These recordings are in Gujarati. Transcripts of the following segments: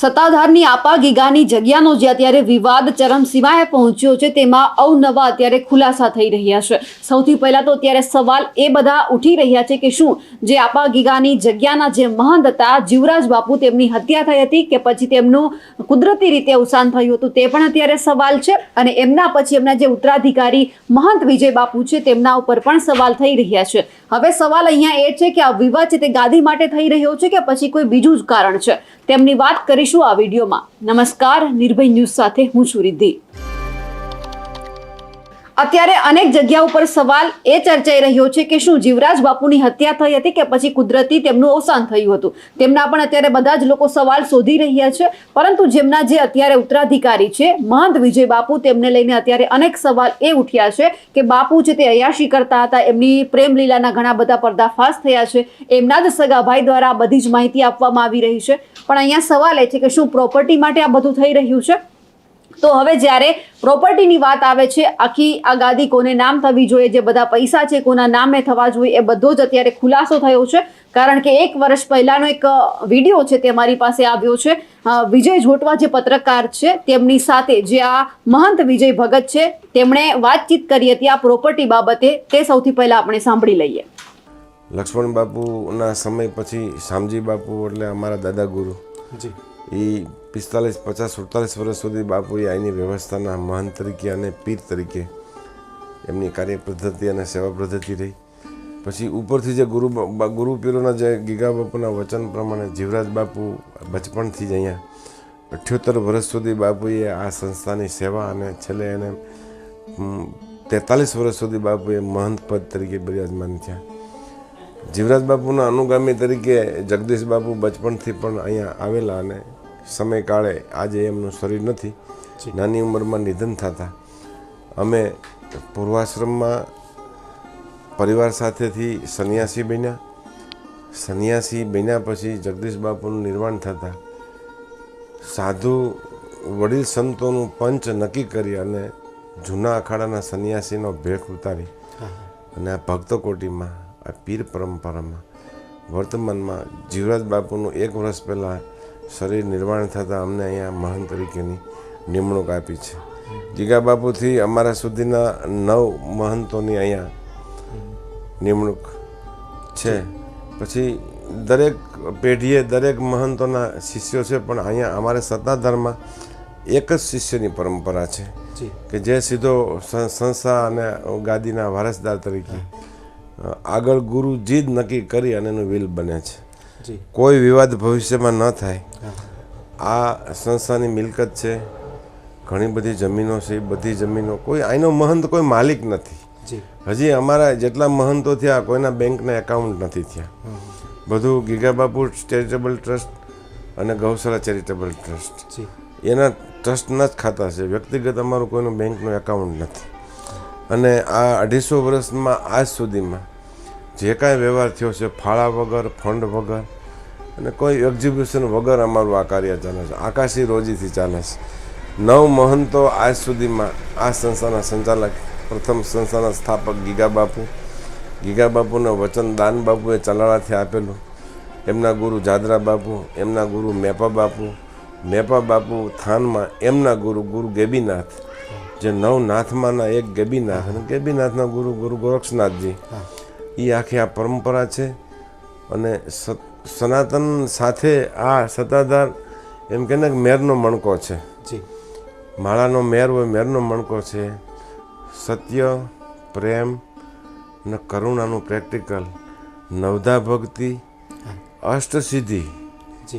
સત્તાધારની આપા ગીગાની જગ્યાનો જે અત્યારે વિવાદ ચરમસીમાએ પહોંચ્યો છે, તેમાં અવનવા અત્યારે ખુલાસા થઈ રહ્યા છે. સૌથી પહેલા તો અત્યારે સવાલ એ બધા ઉઠી રહ્યા છે કે શું જે આપા ગીગાની જગ્યાના જે મહંત હતા, જીવરાજ બાપુ તેમની હત્યા થઈ હતી કે પછી તેમનું કુદરતી રીતે અવસાન થયું હતું તે પણ અત્યારે સવાલ છે અને એમના પછી એમના જે ઉત્તરાધિકારી મહંત વિજય બાપુ છે તેમના ઉપર પણ સવાલ થઈ રહ્યા છે. હવે સવાલ અહીંયા એ છે કે આ વિવાદ છે તે ગાદી માટે થઈ રહ્યો છે કે પછી કોઈ બીજું જ કારણ છે? તેમની વાત કરીશું આ વિડીયોમાં. નમસ્કાર નિર્ભય ન્યૂઝ સાથે હું છું રિદ્ધિ. અત્યારે અનેક જગ્યા ઉપર સવાલ એ ચર્ચાઈ રહ્યો છે કે શું જીવરાજ બાપુની હત્યા થઈ હતી કે પછી કુદરતી તેમનું અવસાન થયું હતું? તેમના પણ અત્યારે બધા જ લોકો સવાલ શોધી રહ્યા છે, પરંતુ જેમના જે અત્યારે ઉત્તરાધિકારી છે, મહંત વિજય બાપુ, તેમને લઈને અત્યારે અનેક સવાલ એ ઉઠ્યા છે કે બાપુ છે તે અયાશી કરતા હતા, એમની પ્રેમ લીલાના ઘણા બધા પર્દાફાશ થયા છે, એમના જ સગા ભાઈ દ્વારા બધી જ માહિતી આપવામાં આવી રહી છે. પણ અહીંયા સવાલ એ છે કે શું પ્રોપર્ટી માટે આ બધું થઈ રહ્યું છે? તો હવે જ્યારે પ્રોપર્ટીની વાત આવે છે આખી આ ગાદી કોને નામ થવી જોઈએ જે બધા પૈસા છે કોના નામે થવા જોઈએ એ બધો જ અત્યારે ખુલાસો થયો છે. કારણ કે એક વર્ષ પહેલાનો એક વીડિયો છે તે મારી પાસે આવ્યો છે. વિજય જોટવા જે પત્રકાર છે તેમની સાથે જે આ મહંત વિજય ભગત છે તેમણે વાતચીત કરી હતી આ પ્રોપર્ટી બાબતે. તે સૌથી પહેલા આપણે સાંભળી લઈએ. લક્ષ્મણ બાપુના સમય પછી શામજી બાપુ એટલે અમારા દાદા ગુરુ. જી. એ પિસ્તાલીસ પચાસ સુડતાલીસ વર્ષ સુધી બાપુએ અહીંની વ્યવસ્થાના મહાન તરીકે અને પીર તરીકે એમની કાર્ય પદ્ધતિ અને સેવા પદ્ધતિ રહી. પછી ઉપરથી જે ગુરુ ગુરુ પીરોના જે ગીગા બાપુના વચન પ્રમાણે જીવરાજ બાપુ બચપણથી જ અહીંયા અઠ્યોતેર વર્ષ સુધી બાપુએ આ સંસ્થાની સેવા અને છેલ્લે એને તેતાલીસ વર્ષ સુધી બાપુએ મહંત પદ તરીકે બિરાજમાન થયા. જીવરાજ બાપુના અનુગામી તરીકે જગદીશ બાપુ બચપણથી પણ અહીંયા આવેલા અને સમયકાળે આજે એમનું શરીર નથી. નાની ઉંમરમાં નિધન થતા. અમે પૂર્વાશ્રમમાં પરિવાર સાથેથી સંન્યાસી બન્યા. સંન્યાસી બન્યા પછી જગદીશ બાપુનું નિર્માણ થતાં. સાધુ વડીલ સંતોનું પંચ નક્કી કરી અને જૂના અખાડાના સંન્યાસીનો ભેખ ઉતારી. અને આ ભક્ત કોટીમાં આ પીર પરંપરામાં વર્તમાનમાં જીવરાજ બાપુનું એક વર્ષ પહેલાં શરીર નિર્માણ થતાં અમને અહીંયા મહાન તરીકેની નિમણૂક આપી છે. જીગા બાપુથી અમારા સુધીના નવ મહંતોની અહીંયા નિમણૂક છે. પછી દરેક પેઢીએ દરેક મહંતોના શિષ્યો છે પણ અહીંયા અમારે સત્તાધારમાં એક જ શિષ્યની પરંપરા છે કે જે સીધો સંસ્થા અને ગાદીના વારસદાર તરીકે આગળ ગુરુજી જ નક્કી કરી અને એનું વિલ બને છે. કોઈ વિવાદ ભવિષ્યમાં ન થાય. આ સંસ્થાની મિલકત છે ઘણી બધી જમીનો છે બધી જમીનો કોઈ આનો મહંત કોઈ માલિક નથી. હજી અમારા જેટલા મહંતો થયા કોઈના બેંકના એકાઉન્ટ નથી થયા. બધું ગીગાબાપુ ચેરિટેબલ ટ્રસ્ટ અને ગૌશાળા ચેરિટેબલ ટ્રસ્ટ. એના ટ્રસ્ટના જ ખાતા છે. વ્યક્તિગત અમારું કોઈનું બેંકનું એકાઉન્ટ નથી. અને આ અઢીસો વર્ષમાં આજ સુધીમાં જે કાંઈ વ્યવહાર થયો છે, ફાળા વગર, ફંડ વગર, અને કોઈ એક્ઝિબિશન વગર અમારું આ કાર્ય ચાલે છે. આકાશી રોજીથી ચાલે છે. નવ મહંતો આજ સુધીમાં આ સંસ્થાના સંચાલક, પ્રથમ સંસ્થાના સ્થાપક ગીગા બાપુ ગીગા બાપુને વચન દાન બાપુએ ચલાળાથી આપેલું. એમના ગુરુ જાદરા બાપુ, એમના ગુરુ મેપા બાપુ. મેપા બાપુ થાનમાં એમના ગુરુ ગુરુ ગેબીનાથ. જે નવ નાથમાંના એક ગેબીનાથ અને ગેબીનાથના ગુરુ ગુરુ ગોરક્ષનાથજી. એ આખી આ પરંપરા છે. અને સનાતન સાથે આ સત્તાધાર એમ કે ને કે મેરનો મણકો છે. જી. માળાનો મેર હોય મેરનો મણકો છે. સત્ય પ્રેમ અને કરુણાનું પ્રેક્ટિકલ નવધા ભક્તિ અષ્ટસિદ્ધિ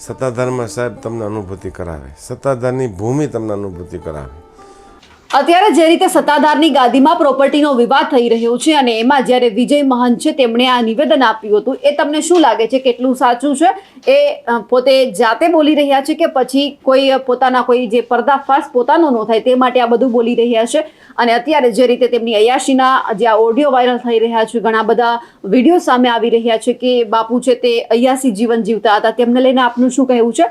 સત્તાધારમાં સાહેબ તમને અનુભૂતિ કરાવે. સત્તાધારની ભૂમિ તમને અનુભૂતિ કરાવે. અત્યારે જે રીતે સત્તાધારની ગાદીમાં પ્રોપર્ટીનો વિવાદ થઈ રહ્યો છે અને એમાં જ્યારે વિજય મહંત છે, તેમણે આ નિવેદન આપ્યું હતું. એ તમને શું લાગે છે? કેટલું સાચું છે? એ પોતે જાતે બોલી રહ્યા છે કે પછી કોઈ પોતાના કોઈ જે પર્દાફાશ પોતાનો ન થાય તે માટે આ બધું બોલી રહ્યા છે? અને અત્યારે જે રીતે તેમની અયાશીના જે આ ઓડિયો વાયરલ થઈ રહ્યા છે, ઘણા બધા વીડિયો સામે આવી રહ્યા છે કે બાપુ છે તે અયાસી જીવન જીવતા હતા. તેમને લઈને આપનું શું કહેવું છે?